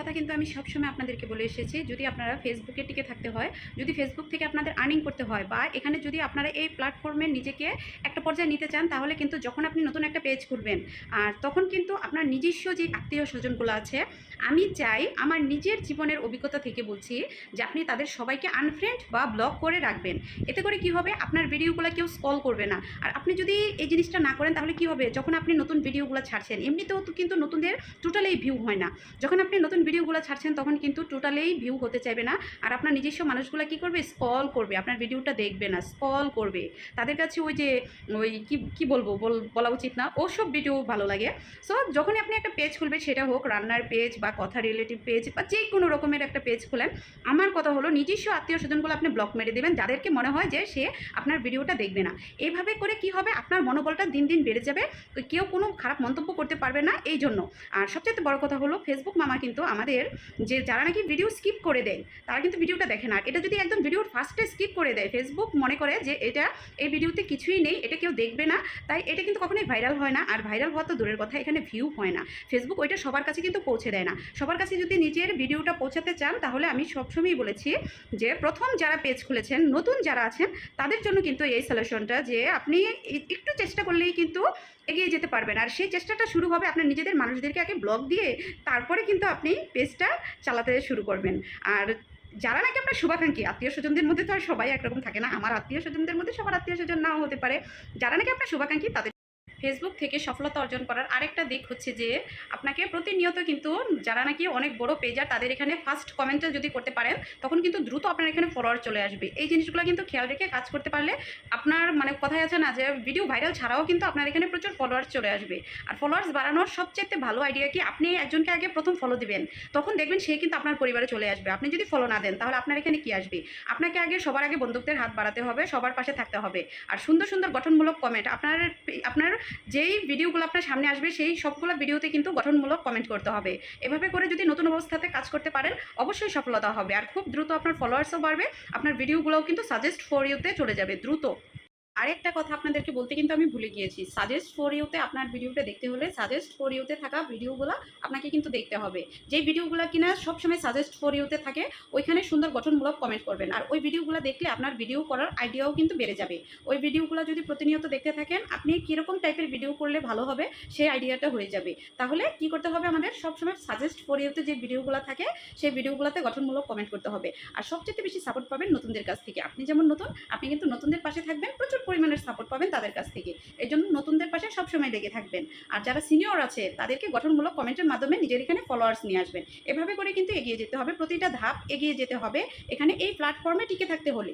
কথা কিন্তু আমি সবসময় আপনাদেরকে বলে এসেছি, যদি আপনারা ফেসবুকে টিকে থাকতে হয়, যদি ফেসবুক থেকে আপনাদের আর্নিং করতে হয় বা এখানে যদি আপনারা এই প্ল্যাটফর্মে নিজেকে একটা পর্যায়ে নিতে চান, তাহলে কিন্তু যখন আপনি নতুন একটা পেজ খুলবেন, আর তখন কিন্তু আপনার নিজস্ব যে আত্মীয় স্বজনগুলো আছে, আমি চাই আমার নিজের জীবনের অভিজ্ঞতা থেকে বলছি যে আপনি তাদের সবাইকে আনফ্রেন্ড বা ব্লক করে রাখবেন। এতে করে কি হবে? আপনার ভিডিওগুলো কেউ স্কল করবে না। আর আপনি যদি এই জিনিসটা না করেন, তাহলে কি হবে? যখন আপনি নতুন ভিডিওগুলো ছাড়ছেন, এমনিতেও কিন্তু নতুনদের টোটালেই ভিউ হয় না। যখন আপনি নতুন ভিডিওগুলো ছাড়ছেন তখন কিন্তু টোটালেই ভিউ হতে চাইবে না। আর আপনার নিজস্ব মানুষগুলো কি করবে? স্কল করবে। আপনার ভিডিওটা দেখবে না স্কল করবে। তাদের কাছে ওই যে, ওই কি কি বলব? বলা উচিত না। ওসব ভিডিও ভালো লাগে। সো, যখনই আপনি একটা পেজ খুলবেন, সেটা হোক রান্নার পেজ বা কথা রিলেটিভ পেজ বা যে কোনো রকমের একটা পেজ খুলেন, আমার কথা হলো নিজস্ব আত্মীয় স্বজনগুলো আপনি ব্লক মেরে দেবেন। যাদেরকে মনে হয় যে সে আপনার ভিডিওটা দেখবে না। এইভাবে করে কি হবে? আপনার মনোবলটা দিন দিন বেড়ে যাবে। কেউ কোনো খারাপ মন্তব্য করতে পারবে না এই জন্য আর সবচেয়ে বড় কথা হলো ফেসবুক মামা কিন্তু আমাদের যে যারা নাকি ভিডিও স্কিপ করে দেয়, তারা কিন্তু ভিডিওটা দেখে না। এটা যদি একদম ভিডিওর ফার্স্টে স্কিপ করে দেয় ফেসবুক মনে করে যে এটা, এই ভিডিওতে কিছুই নেই, এটা কেউ দেখবে না, তাই এটা কিন্তু কখনোই ভাইরাল হয় না। আর ভাইরাল হওয়া তো দূরের কথা, এখানে ভিউ হয় না। ফেসবুক ওইটা সবার কাছে কিন্তু পৌঁছে দেয় না। সবার কাছে যদি নিজের ভিডিওটা পৌঁছাতে চান, তাহলে আমি সবসময়ই বলেছি যে প্রথম যারা পেজ খুলেছেন, নতুন যারা আছেন, তাদের জন্য কিন্তু এই সলিউশনটা যে আপনি একটু চেষ্টা করলেই কিন্তু এগিয়ে যেতে পারবেন। আর সেই চেষ্টাটা শুরু হবে আপনার নিজেদের মানুষদেরকে আগে ব্লগ দিয়ে তারপরে কিন্তু আপনি পেজটা চালাতে শুরু করবেন। আর যারা নাকি আপনার শুভাকাঙ্ক্ষী, আত্মীয় স্বজনদের মধ্যে তো আর সবাই একরকম থাকে না, আমার আত্মীয় স্বজনদের মধ্যে সবার আত্মীয় স্বজন নাও হতে পারে। যারা নাকি আপনার শুভাকাঙ্ক্ষী, তাদের ফেসবুক থেকে সফলতা অর্জন করার আরেকটা দিক হচ্ছে যে, আপনাকে প্রতিনিয়ত কিন্তু যারা নাকি অনেক বড় পেজার তাদের এখানে ফার্স্ট কমেন্টটা যদি করতে পারেন, তখন কিন্তু দ্রুত আপনার এখানে ফলোয়ার চলে আসবে। এই জিনিসগুলো কিন্তু খেয়াল রেখে কাজ করতে পারলে আপনার মানে কথাই আছে না যে ভিডিও ভাইরাল ছাড়াও কিন্তু আপনার এখানে প্রচুর ফলোয়ার্স চলে আসবে। আর ফলোয়ার্স বাড়ানোর সবচেয়ে ভালো আইডিয়া কি, আপনি একজনকে আগে প্রথম ফলো দিবেন, তখন দেখবেন সে কিন্তু আপনার পরিবারে চলে আসবে। আপনি যদি ফলো না দেন, তাহলে আপনার এখানে কি আসবে? আপনাকে আগে সবার আগে বন্ধুত্বের হাত বাড়াতে হবে, সবার পাশে থাকতে হবে। আর সুন্দর সুন্দর গঠনমূলক কমেন্ট আপনার আপনার যেই ভিডিওগুলো আপনার সামনে আসবে, সেই সবগুলো ভিডিওতে কিন্তু গঠনমূলক কমেন্ট করতে হবে। এভাবে করে যদি নতুন অবস্থাতে কাজ করতে পারেন, অবশ্যই সফলতা হবে। আর খুব দ্রুত আপনার ফলোয়ার্সও বাড়বে, আপনার ভিডিওগুলোও কিন্তু সাজেস্ট ফর ইউতে চলে যাবে, দ্রুত। আরেকটা কথা আপনাদেরকে বলতে কিন্তু আমি ভুলে গিয়েছি। সাজেস্ট ফর ইউতে আপনার ভিডিওটা দেখতে হলে সাজেস্ট ফর ইউতে থাকা ভিডিওগুলো আপনাকে কিন্তু দেখতে হবে। যে ভিডিওগুলো কিনা সবসময় সাজেস্ট ফর ইউতে থাকে, ওইখানে সুন্দর গঠনমূলক কমেন্ট করবেন। আর ওই ভিডিওগুলো দেখলে আপনার ভিডিও করার আইডিয়াও কিন্তু বেড়ে যাবে। ওই ভিডিওগুলো যদি প্রতিনিয়ত দেখতে থাকেন, আপনি কীরকম টাইপের ভিডিও করলে ভালো হবে সেই আইডিয়াটা হয়ে যাবে। তাহলে কি করতে হবে আমাদের? সবসময় সাজেস্ট ফর ইউতে যে ভিডিওগুলো থাকে, সেই ভিডিওগুলোতে গঠনমূলক কমেন্ট করতে হবে। আর সবচেয়ে বেশি সাপোর্ট পাবেন নতুনদের কাছ থেকে। আপনি যেমন নতুন, আপনি কিন্তু নতুনদের পাশে থাকবেন প্রচুর পরিমাণের সাপোর্ট পাবেন তাদের কাছ থেকে। এর জন্য নতুনদের পাশে সবসময় লেগে থাকবেন। আর যারা সিনিয়র আছে, তাদেরকে গঠনমূলক কমেন্টের মাধ্যমে নিজের এখানে ফলোয়ার্স নিয়ে আসবেন। এভাবে করে কিন্তু এগিয়ে যেতে হবে, প্রতিটা ধাপ এগিয়ে যেতে হবে। এখানে এই প্ল্যাটফর্মে টিকে থাকতে হলে।